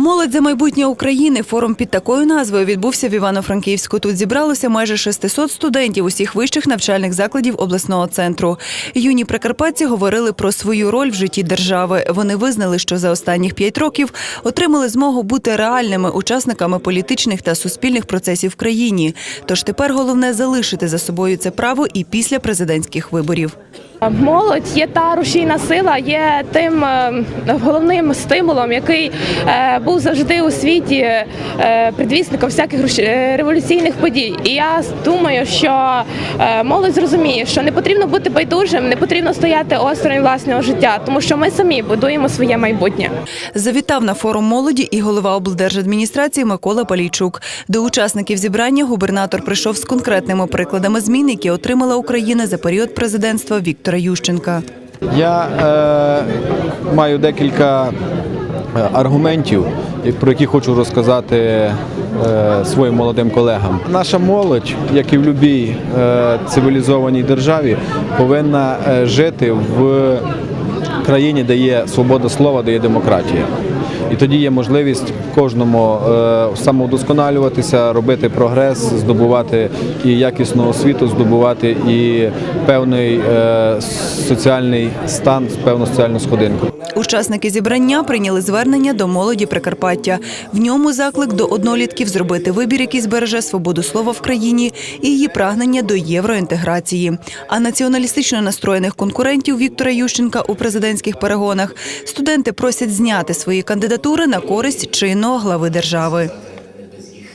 Молодь за майбутнє України. Форум під такою назвою відбувся в Івано-Франківську. Тут зібралося майже 600 студентів усіх вищих навчальних закладів обласного центру. Юні прикарпатці говорили про свою роль в житті держави. Вони визнали, що за останніх п'ять років отримали змогу бути реальними учасниками політичних та суспільних процесів в країні. Тож тепер головне залишити за собою це право і після президентських виборів. Молодь є та рушійна сила, є тим е, головним стимулом, який е, був завжди у світі е, предвісником всяких революційних подій. І я думаю, що молодь зрозуміє, що не потрібно бути байдужим, не потрібно стояти осторонь власного життя, тому що ми самі будуємо своє майбутнє. Завітав на форум молоді і голова облдержадміністрації Микола Палійчук. До учасників зібрання губернатор прийшов з конкретними прикладами змін, які отримала Україна за період президентства Віктора Ющенка. Я е, маю декілька е, аргументів, про які хочу розказати е, своїм молодим колегам. Наша молодь, як і в будь-якій е, цивілізованій державі, повинна е, жити в країні, де є свобода слова, де є демократія. І тоді є можливість кожному е, самовдосконалюватися, робити прогрес, здобувати і якісну освіту, здобувати і певний е, соціальний стан, певну соціальну сходинку. Учасники зібрання прийняли звернення до молоді Прикарпаття. В ньому заклик до однолітків зробити вибір, який збереже свободу слова в країні і її прагнення до євроінтеграції. А націоналістично настроєних конкурентів Віктора Ющенка у президентських перегонах студенти просять зняти свої кандидатури на користь чинного глави держави.